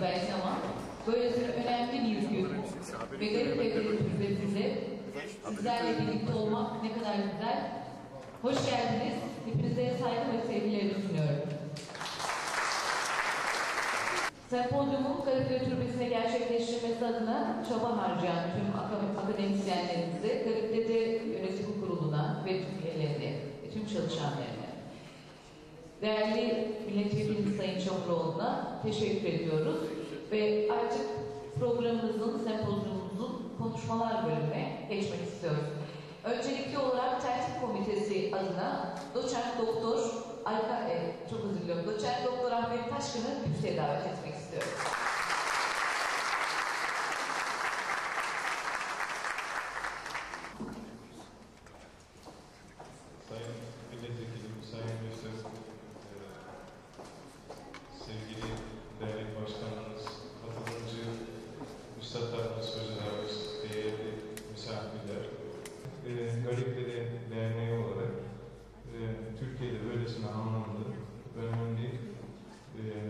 belki ama böylesine önemli bir gün ve garip evlerin türbesinde sizlerle birlikte olmak ne kadar güzel. Hoş geldiniz. Hepinize saygı ve sevgilerimi sunuyorum. Sempozyumun Garipleri Türbesi'ne gerçekleştirmesi adına çaba harcayan tüm akad- akademisyenlerimize, Garipleri Yönetim Kurulu'na ve tüm üyelerine tüm çalışanlarına, değerli milletvekilimiz Sayın Çamuroğlu'na teşekkür ediyoruz. Ve artık programımızın, sempozyumumuzun konuşmalar bölümüne geçmek istiyoruz. Öncelikli olarak tertip komitesi adına doçent doktor Alka, e, çok özür diliyorum, doçent doktor Ahmet Taşkın'ı kürsüye davet etmek istiyorum. Sayın Milletvekilim, Sayın Meclis, eee, sevgili dernek başkanımız, katılımcı, üstadlarımız, hocalarımız, değerli misafirler, eee Garipleri Derneği olarak eee, Türkiye'de böylesine anlamlı, önemli eee,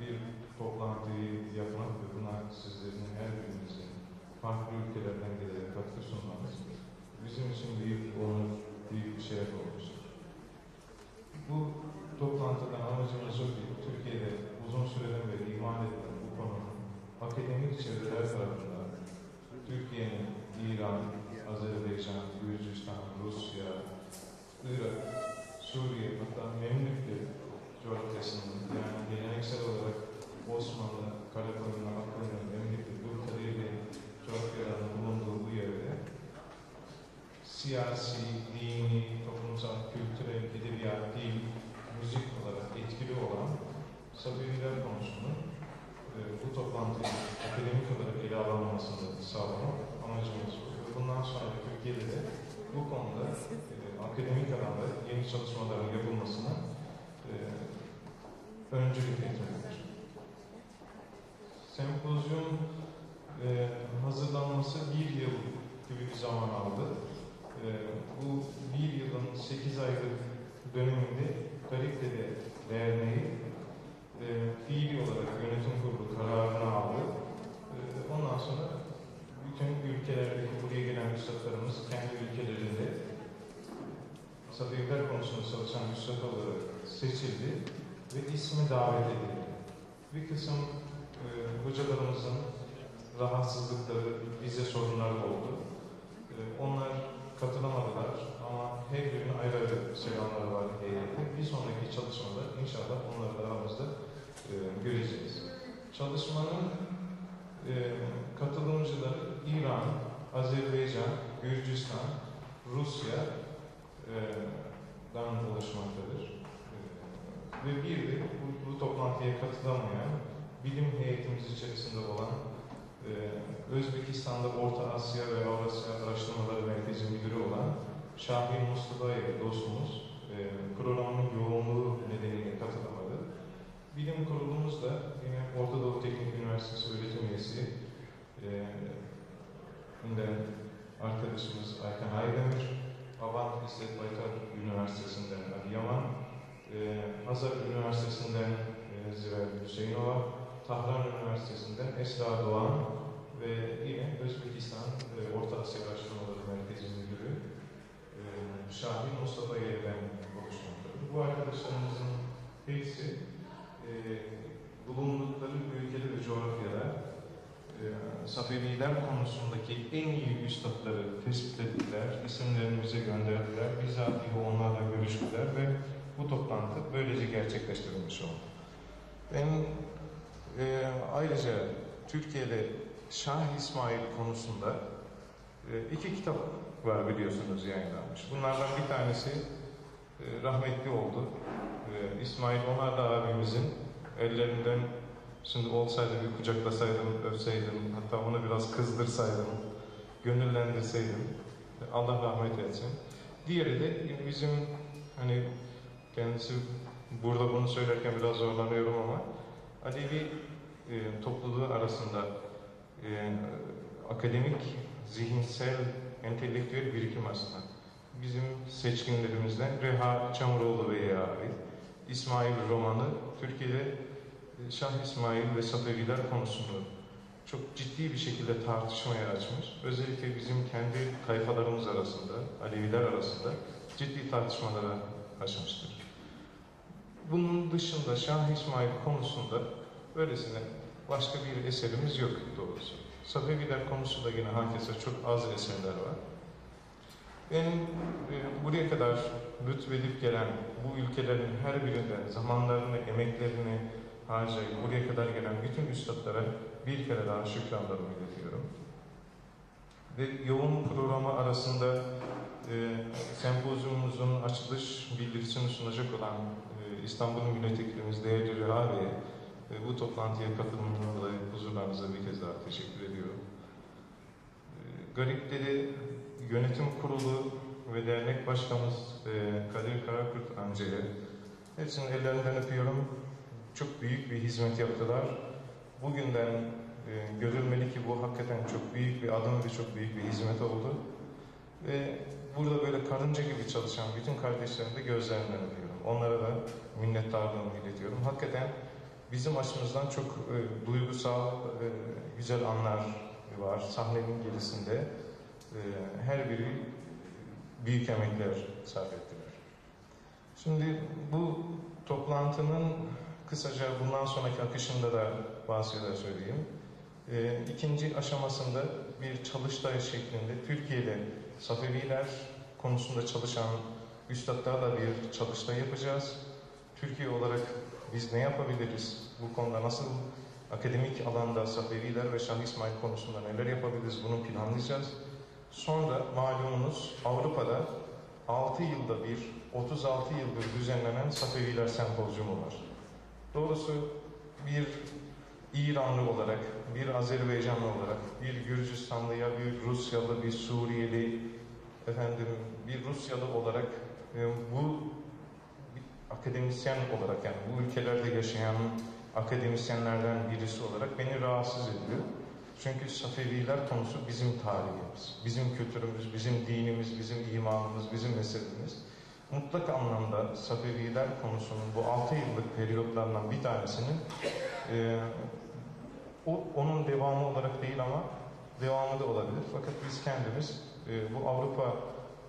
bir toplantıyı yapmak ve buna sizlerin her birinizin farklı ülkelerden gelerek katkı sunmanız bizim için büyük onur, büyük bir şeref olmuştur. Bu toplantıdan amacımız o ki Türkiye'de uzun süreden beri imal edilen bu konunun akademik çevreler tarafından Türkiye'nin İran, Azerbaycan, Gürcistan, Rusya, Irak, Suriye hatta Memlük'te coğrafyasının yani geleneksel olarak Osmanlı, Karakoyunlu, Akkoyunlu, Memlük'te siyasi, dini, toplumsal, kültürel, edebiyat, dil, müzik olarak etkili olan Sabihiler konusunu e, bu toplantıyı akademik olarak ele alınmasını sağlamak amacımız bu. Ve bundan sonra Türkiye'de de bu konuda e, akademik alanda yeni çalışmaların yapılmasına e, öncülük etmektir. Sempozyum e, hazırlanması bir yıl gibi bir zaman aldı. E, bu bir yılın sekiz aylık döneminde Garipdere Derneği e, fiili olarak yönetim kurulu kararını aldı. E, ondan sonra bütün ülkelerdeki buraya gelen üstadlarımız kendi ülkelerinde Sabiyeler konusunda çalışan üstad olarak seçildi ve ismi davet edildi. Bir kısım e, hocalarımızın rahatsızlıkları, vize sorunları oldu. E, onlar katılamadılar ama her birinin ayrı ayrı selamları var heyette. Bir sonraki çalışmada inşallah onları da aramızda e, göreceğiz. Çalışmanın e, katılımcıları İran, Azerbaycan, Gürcistan, Rusya e, dan oluşmaktadır. E, ve bir de bu, bu toplantıya katılamayan bilim heyetimiz içerisinde olan e, Özbekistan'da Orta Asya ve Avrasya Araştırmaları Merkezi Müdürü olan Şahin Mustafayev dostumuz e, programın yoğunluğu nedeniyle katılamadı. Bilim kurulumuz da yine Orta Doğu Teknik Üniversitesi öğretim üyesi e, arkadaşımız Aykan Aydemir, Abant İsmet Baytar Üniversitesi'nden Ali Yaman, e, Hazar Üniversitesi'nden e, Zirel Hüseyinova, Tahran Üniversitesi'nden Esra Doğan ve yine Özbekistan e, Orta Asya Araştırmaları Merkezi Müdürü e, Şahin Mustafa Yerden oluşmaktadır. Bu arkadaşlarımızın hepsi e, bulundukları ülkede ve coğrafyada e, Safeviler konusundaki en iyi üstadları tespit ettiler, isimlerini bize gönderdiler, bizatihi onlarla görüştüler ve bu toplantı böylece gerçekleştirilmiş oldu. Ben e, ayrıca Türkiye'de Şah İsmail konusunda e, iki kitap var biliyorsunuz yayınlanmış. Bunlardan bir tanesi e, rahmetli oldu. E, İsmail Onarda abimizin ellerinden şimdi olsaydı bir kucaklasaydım, öpseydim, hatta onu biraz kızdırsaydım, gönüllendirseydim. Allah rahmet etsin. Diğeri de bizim hani kendisi burada bunu söylerken biraz zorlanıyorum ama Alevi e, topluluğu arasında e, akademik, zihinsel, entelektüel birikim aslında. Bizim seçkinlerimizden Reha Çamuroğlu Bey'e ait İsmail romanı Türkiye'de e, Şah İsmail ve Safeviler konusunu çok ciddi bir şekilde tartışmaya açmış. Özellikle bizim kendi tayfalarımız arasında, Aleviler arasında ciddi tartışmalara açmıştır. Bunun dışında Şah İsmail konusunda böylesine başka bir eserimiz yok doğrusu. Safeviler konusunda yine herkese çok az eserler var. Benim e, buraya kadar lütfedip gelen bu ülkelerin her birinden zamanlarını, emeklerini harcayıp buraya kadar gelen bütün üstadlara bir kere daha şükranlarımı iletiyorum. Ve yoğun programı arasında e, sempozyumumuzun açılış bildirisini sunacak olan e, İstanbul Milletvekilimiz değerli Reha Bey'e bu toplantıya katılımından dolayı huzurlarınıza bir kez daha teşekkür ediyorum. E, Garipleri Yönetim Kurulu ve Dernek Başkanımız e, Kadir Karakurt amcaya hepsinin ellerinden öpüyorum. Çok büyük bir hizmet yaptılar. Bugünden e, görülmeli ki bu hakikaten çok büyük bir adım ve çok büyük bir hizmet oldu. Ve burada böyle karınca gibi çalışan bütün kardeşlerimi de gözlerinden öpüyorum. Onlara da minnettarlığımı iletiyorum. Hakikaten bizim açımızdan çok e, duygusal, e, güzel anlar var sahnenin gerisinde. E, her biri büyük emekler sarf ettiler. Şimdi bu toplantının kısaca bundan sonraki akışında da bazı şeyler söyleyeyim. E, ikinci aşamasında bir çalıştay şeklinde Türkiye'de Safeviler konusunda çalışan üstadlarla bir çalıştay yapacağız. Türkiye olarak biz ne yapabiliriz? Bu konuda nasıl akademik alanda Safeviler ve Şah İsmail konusunda neler yapabiliriz? Bunu planlayacağız. Sonra malumunuz Avrupa'da 6 yılda bir, 36 yıldır düzenlenen Safeviler Sempozyumu var. Doğrusu bir İranlı olarak, bir Azerbaycanlı olarak, bir Gürcistanlıya, bir Rusyalı, bir Suriyeli, efendim bir Rusyalı olarak e, bu akademisyen olarak yani bu ülkelerde yaşayan akademisyenlerden birisi olarak beni rahatsız ediyor. Çünkü Safeviler konusu bizim tarihimiz, bizim kültürümüz, bizim dinimiz, bizim imanımız, bizim mezhebimiz. Mutlak anlamda Safeviler konusunun bu altı yıllık periyotlarından bir tanesinin e, o, onun devamı olarak değil ama devamı da olabilir. Fakat biz kendimiz e, bu Avrupa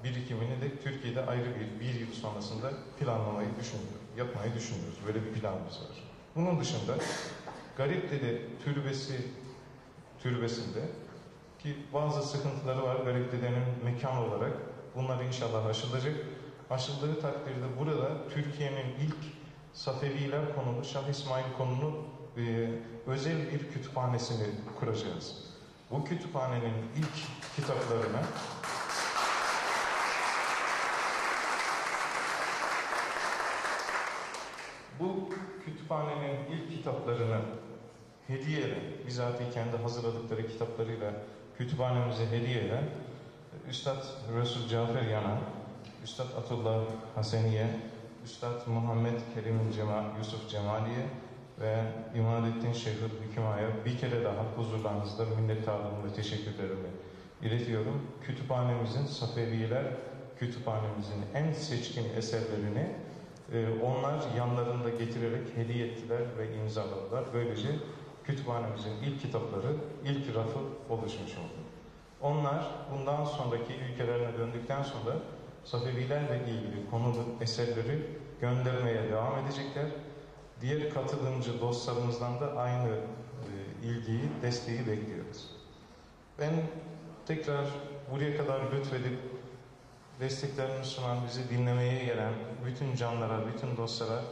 birikimini de Türkiye'de ayrı bir, bir yıl sonrasında planlamayı düşünüyoruz, yapmayı düşünüyoruz. Böyle bir planımız var. Bunun dışında Garipdede türbesi türbesinde ki bazı sıkıntıları var Garipdede'nin mekan olarak. Bunlar inşallah aşılacak. Aşıldığı takdirde burada Türkiye'nin ilk Safeviler konulu, Şah İsmail konulu e, özel bir kütüphanesini kuracağız. Bu kütüphanenin ilk kitaplarını bu kütüphanenin ilk kitaplarını hediye eden, bizatihi kendi hazırladıkları kitaplarıyla kütüphanemize hediye eden Üstad Resul Cafer Yana, Üstad Atullah Haseniye, Üstad Muhammed Kerim Cemal, Yusuf Cemaliye ve İmadettin Şeyhül Hükümaya bir kere daha huzurlarınızda minnettarlığımı ve teşekkürlerimi iletiyorum. Kütüphanemizin Safeviler kütüphanemizin en seçkin eserlerini e, onlar yanlarında getirerek hediye ettiler ve imzaladılar. Böylece kütüphanemizin ilk kitapları, ilk rafı oluşmuş oldu. Onlar bundan sonraki ülkelerine döndükten sonra Safevilerle ilgili konulu eserleri göndermeye devam edecekler. Diğer katılımcı dostlarımızdan da aynı e, ilgiyi, desteği bekliyoruz. Ben tekrar buraya kadar lütfedip desteklerini sunan, bizi dinlemeye gelen bütün canlara, bütün dostlara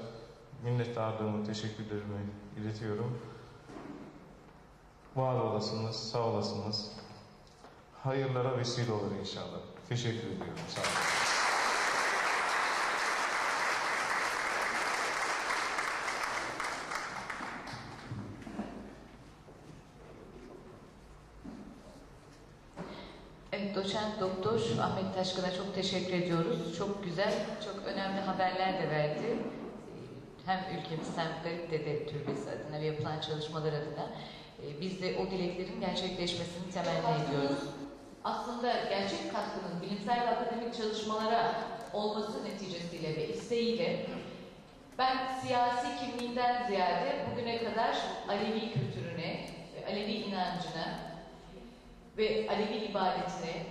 minnettarlığımı, teşekkürlerimi iletiyorum. Var olasınız, sağ olasınız. Hayırlara vesile olur inşallah. Teşekkür ediyorum. Sağ olun. Evet, doçent doktor Ahmet Taşkın'a çok teşekkür ediyoruz. Çok güzel, çok önemli haberler de verdi. Hem ülkemiz hem Garipdede Türbesi adına ve yapılan çalışmalar adına. Ee, Biz de o dileklerin gerçekleşmesini temenni ediyoruz. Aslında gerçek katkının bilimsel ve akademik çalışmalara olması neticesiyle ve isteğiyle Ben siyasi kimliğinden ziyade bugüne kadar Alevi kültürüne, Alevi inancına ve Alevi ibadetine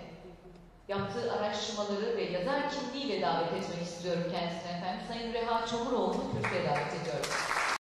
yaptığı araştırmaları ve yazar kimliğiyle davet etmek istiyorum kendisine efendim. Sayın Reha Çamuroğlu'nu kürsüye davet ediyorum.